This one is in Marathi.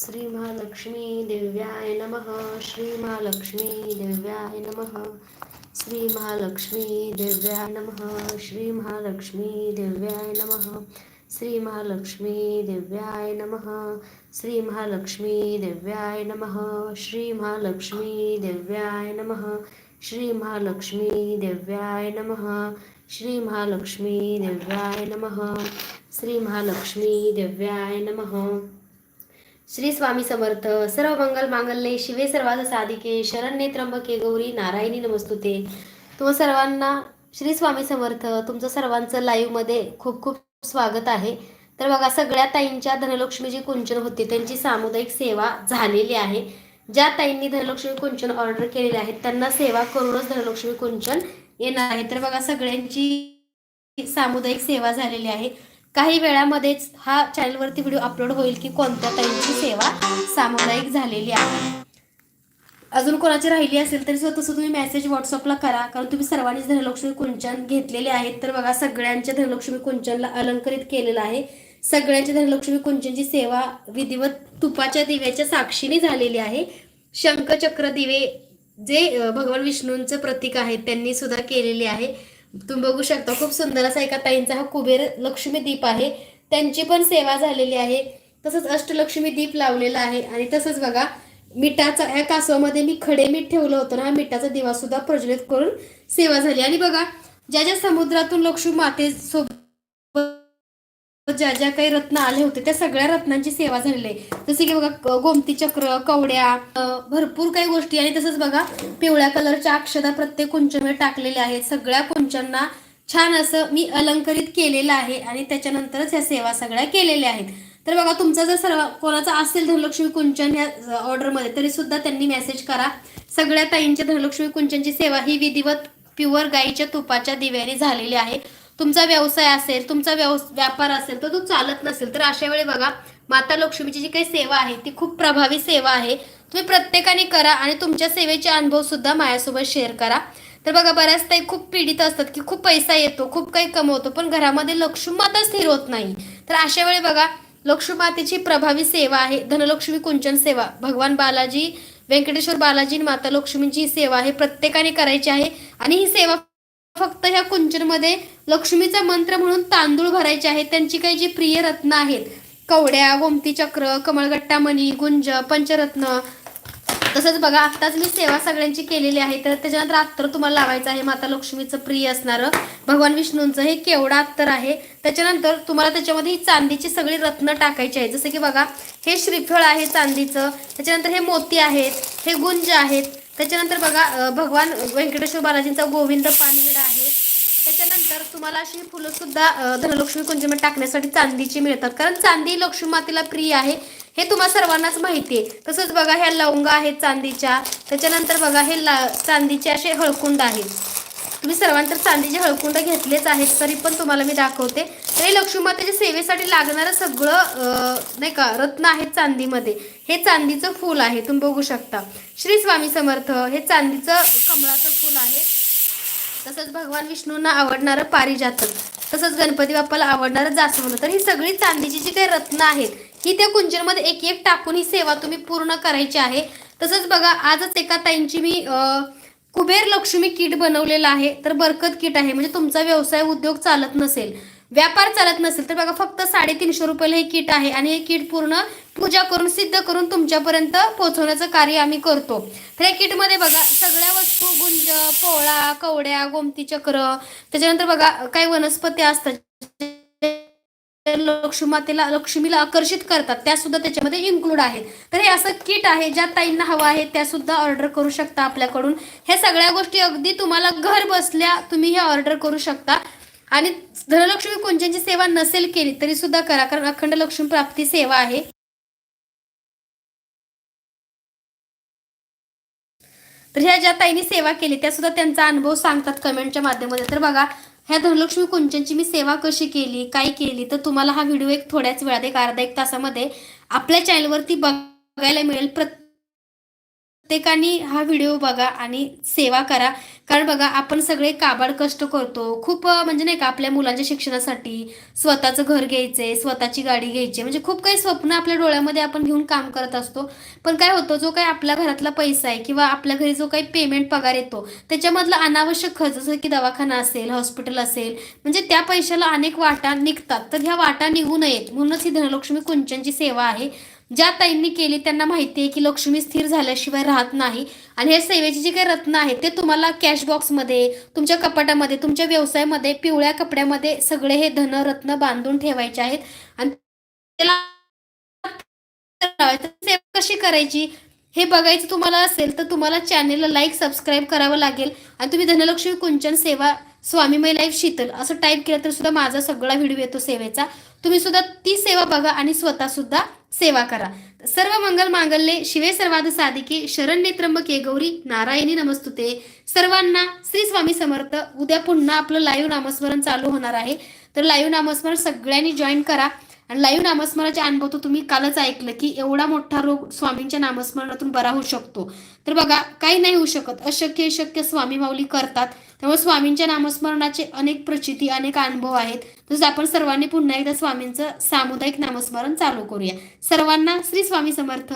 श्री महालक्ष्मी दिव्याय नमः श्री महालक्ष्मी दिव्याय नमः श्री महालक्ष्मी दिव्याय नमः श्री महालक्ष्मी दिव्याय नमः श्री महालक्ष्मी दिव्याय नमः श्री महालक्ष्मी दिव्याय नमः श्री महालक्ष्मी दिव्याय नमः श्री महालक्ष्मी दिव्याय नमः श्री महालक्ष्मी दिव्याय नमः श्री महालक्ष्मी दिव्याय नमः श्री स्वामी समर्थ सर्व मंगल मांगल्ये शिवे सर्वाध साधिके शरण्ये त्र्यंबके गौरी नारायणी नमस्तुते. तुम्हा सर्वांना श्री स्वामी समर्थ तुमचं सर्वांचं लाईव्हमध्ये खूप खूप स्वागत आहे. तर बघा सगळ्या ताईंच्या धनलक्ष्मी जी कुंचन होती. त्यांची सामुदायिक सेवा झालेली आहे. ज्या ताईंनी धनलक्ष्मी कुंचन ऑर्डर केलेले आहेत त्यांना सेवा करूनच धनलक्ष्मी कुंचन येणार आहे. तर बघा सगळ्यांची सामुदायिक सेवा झालेली आहे. काही वेळामध्येच हा चॅनलवरती व्हिडिओ अपलोड होईल की कोणत्या ताईंची सेवा सामुदायिक झालेली आहे. अजून कोणाची राहिली असेल तरी सुद्धा तसं तुम्ही मेसेज व्हॉट्सअपला करा. कारण तुम्ही सर्वांनीच धनलक्ष्मी कुंचन घेतलेले आहेत. तर बघा सगळ्यांच्या धनलक्ष्मी कुंचनला अलंकृत केलेलं आहे. सगळ्यांच्या धनलक्ष्मी कुंचनची सेवा विधिवत तुपाच्या दिव्याच्या साक्षीने झालेली आहे. शंखचक्र दिवे जे भगवान विष्णूंचं प्रतीक आहे त्यांनी सुद्धा केलेले आहे. तुम्ही बघू शकता खूप सुंदर असा एका ताईंचा हा कुबेर लक्ष्मी दीप आहे. त्यांची पण सेवा झालेली आहे. तसंच अष्टलक्ष्मी दीप लावलेला आहे. आणि तसंच बघा मिठाचा या कासवामध्ये मी खडे मीठ ठेवलं होतं ना हा मिठाचा दिवा सुद्धा प्रज्वलित करून सेवा झाली. आणि बघा ज्या ज्या समुद्रातून लक्ष्मी मातेसोबत ज्या ज्या काही रत्न आले होते त्या सगळ्या रत्नांची सेवा झालेली आहे. जसे की बघा गोमती चक्र कवड्या भरपूर काही गोष्टी आणि तसंच बघा पिवळ्या कलरच्या अक्षता प्रत्येक कुंचमध्ये टाकलेल्या आहेत. सगळ्या कुंचांना छान असं मी अलंकरित केलेलं आहे आणि त्याच्यानंतरच ह्या सेवा सगळ्या केलेल्या आहेत. तर बघा तुमचा जर सर्व कोणाचा असेल धनलक्ष्मी कुंचन ह्या ऑर्डरमध्ये तरी सुद्धा त्यांनी मेसेज करा. सगळ्या ताईंच्या धनलक्ष्मी कुंचनची सेवा ही विधिवत प्युअर गाईच्या तुपाच्या दिव्याने झालेली आहे. तुमचा व्यवसाय असेल तुमचा व्यवस व्यापार असेल तर तो चालत नसेल. तर अशा वेळी बघा माता लक्ष्मीची जी काही सेवा आहे ती खूप प्रभावी सेवा आहे. तुम्ही प्रत्येकाने करा आणि तुमच्या सेवेचे अनुभव सुद्धा माझ्यासोबत शेअर करा. तर बघा बऱ्याच ताई खूप पीडित असतात की खूप पैसा येतो खूप काही कमवतो पण घरामध्ये लक्ष्मी माता स्थिर होत नाही. तर अशा वेळी बघा लक्ष्मी मातेची प्रभावी सेवा आहे. धनलक्ष्मी कुंचन सेवा. भगवान बालाजी व्यंकटेश्वर बालाजी आणि माता लक्ष्मीची ही सेवा आहे. प्रत्येकाने करायची आहे आणि ही सेवा फक्त ह्या कुंचनमध्ये लक्ष्मीचा मंत्र म्हणून तांदूळ भरायचे आहेत. त्यांची काही जी प्रिय रत्न आहेत. कवड्या गोमती चक्र कमळगट्टा मणी गुंज पंचरत्न. तसंच बघा आत्ताच मी सेवा सगळ्यांची केलेली आहे. तर त्याच्यानंतर अत्तर तुम्हाला लावायचं आहे. माता लक्ष्मीचं प्रिय असणारं भगवान विष्णूंचं. हे केवढा अत्तर आहे. त्याच्यानंतर तुम्हाला त्याच्यामध्ये ही चांदीची सगळी रत्न टाकायची आहे जसं की बघा हे श्रीफळ आहे चांदीचं. त्याच्यानंतर हे मोती आहेत. हे गुंज आहेत. त्याच्यानंतर बघा भगवान व्यंकटेश्वर बालाजींचा गोविंद पानविडा आहे. त्याच्यानंतर तुम्हाला अशी फुलं सुद्धा धनलक्ष्मी कुंजमध्ये टाकण्यासाठी चांदीची मिळतात. कारण चांदी लक्ष्मी मातेला प्रिय आहे हे तुम्हाला सर्वांनाच माहिती आहे. तसंच बघा ह्या लवंगा आहेत चांदीच्या. त्याच्यानंतर बघा हे ला चांदीचे असे हळकुंड आहेत. तुम्ही सर्वांतर चांदीचे हळकुंड घेतलेच आहेत तरी पण तुम्हाला मी दाखवते. तरी लक्ष्मीमातेच्या सेवेसाठी लागणारं सगळं नाही का रत्न आहेत चांदीमध्ये. हे चांदीचं फूल आहे तुम्ही बघू शकता. श्री स्वामी समर्थ हे चांदीचं कमळाचं फूल आहे. तसंच भगवान विष्णूंना आवडणारं पारिजातक तसंच गणपती बाप्पाला आवडणारं जास्वंद. तर ही सगळी चांदीची जी काही रत्न आहेत ही त्या कुंजनमध्ये एक एक टाकून ही सेवा तुम्ही पूर्ण करायची आहे. तसंच बघा आजच एका ताईंची मी कुबेर लक्ष्मी किट बनवलेलं आहे तर बरकत किट आहे. म्हणजे तुमचा व्यवसाय उद्योग चालत नसेल. व्यापार चालत नसेल तर बघा फक्त साडेतीनशे रुपयाला हे किट आहे आणि हे किट पूर्ण पूजा करून सिद्ध करून तुमच्यापर्यंत पोहोचवण्याचं कार्य आम्ही करतो. तर या किटमध्ये बघा सगळ्या वस्तू गुंज पोळा कवड्या गोमती चक्र त्याच्यानंतर बघा काही वनस्पती असतात लक्ष्मी मातेला लक्ष्मीला आकर्षित करतात. त्या सुद्धा त्याच्यामध्ये इन्क्लूड आहेत तर हे असं किट आहे ज्या ताईंना हवं आहे त्या सुद्धा ऑर्डर करू शकता आपल्याकडून. ह्या सगळ्या गोष्टी अगदी तुम्हाला घर बसल्या तुम्ही हे ऑर्डर करू शकता. आणि धनलक्ष्मी कुंजांची सेवा नसेल केली तरी सुद्धा करा. कारण अखंड लक्ष्मी प्राप्ती सेवा आहे. तर ह्या ज्या ताईंनी सेवा केली त्या सुद्धा त्यांचा अनुभव सांगतात कमेंटच्या माध्यमातून. तर बघा ह्या धनलक्ष्मी कुंचनची मी सेवा कशी केली काय केली तर तुम्हाला हा व्हिडिओ एक थोड्याच वेळात एक अर्धा एक तासामध्ये आपल्या चॅनलवरती बघायला मिळेल. प्रत्येकाने हा व्हिडिओ बघा आणि सेवा करा. कारण बघा आपण सगळे काबाड कष्ट करतो. खूप म्हणजे नाही का आपल्या मुलांच्या शिक्षणासाठी स्वतःचं घर घ्यायचंय स्वतःची गाडी घ्यायची म्हणजे खूप काही स्वप्न आपल्या डोळ्यामध्ये आपण घेऊन काम करत असतो. पण काय होतं जो काही आपल्या घरातला पैसा आहे किंवा आपल्या घरी जो काही पेमेंट पगार येतो त्याच्यामधला अनावश्यक खर्च जसं की दवाखाना असेल हॉस्पिटल असेल म्हणजे त्या पैशाला अनेक वाटा निघतात. तर ह्या वाटा निघू नयेत. म्हणूनच ही धनलक्ष्मी कुंचनची सेवा आहे. ज्या ताईंनी केली त्यांना माहिती आहे की लक्ष्मी स्थिर झाल्याशिवाय राहत नाही. आणि हे सेवेची जी काही रत्न आहेत ते तुम्हाला कॅश बॉक्समध्ये तुमच्या कपाटामध्ये तुमच्या व्यवसायामध्ये पिवळ्या कपड्यामध्ये सगळे हे धनरत्न बांधून ठेवायचे आहेत. आणि त्याला सेवा कशी करायची? हे बघायचं तुम्हाला असेल तर तुम्हाला चॅनेलला लाईक सबस्क्राईब करावं लागेल. आणि तुम्ही धनलक्ष्मी कुंचन सेवा स्वामी मै लाईफ शीतल असं टाईप केलं तर सुद्धा माझा सगळा व्हिडिओ येतो सेवेचा. तुम्ही सुद्धा ती सेवा बघा आणि स्वतः सुद्धा सेवा करा. सर्व मंगल मांगल्ये शिवे सर्वाद साधिके शरण्ये त्र्यंबके गौरी नारायणी नमस्तुते. सर्वांना श्री स्वामी समर्थ. उद्या पुन्हा आपलं लाईव्ह नामस्मरण चालू होणार आहे. तर लाईव्ह नामस्मरण सगळ्यांनी जॉईन करा. आणि लाईव्ह नामस्मरणाचे अनुभव तर तुम्ही कालच ऐकलं की एवढा मोठा रोग स्वामींच्या नामस्मरणातून बरा होऊ शकतो. तर बघा काही नाही होऊ शकत. अशक्य शक्य स्वामी माऊली करतात. त्यामुळे स्वामींच्या नामस्मरणाचे अनेक प्रचिती अनेक अनुभव आहेत. तसंच आपण सर्वांनी पुन्हा एकदा स्वामींचं सामुदायिक नामस्मरण चालू करूया. सर्वांना श्री स्वामी समर्थ.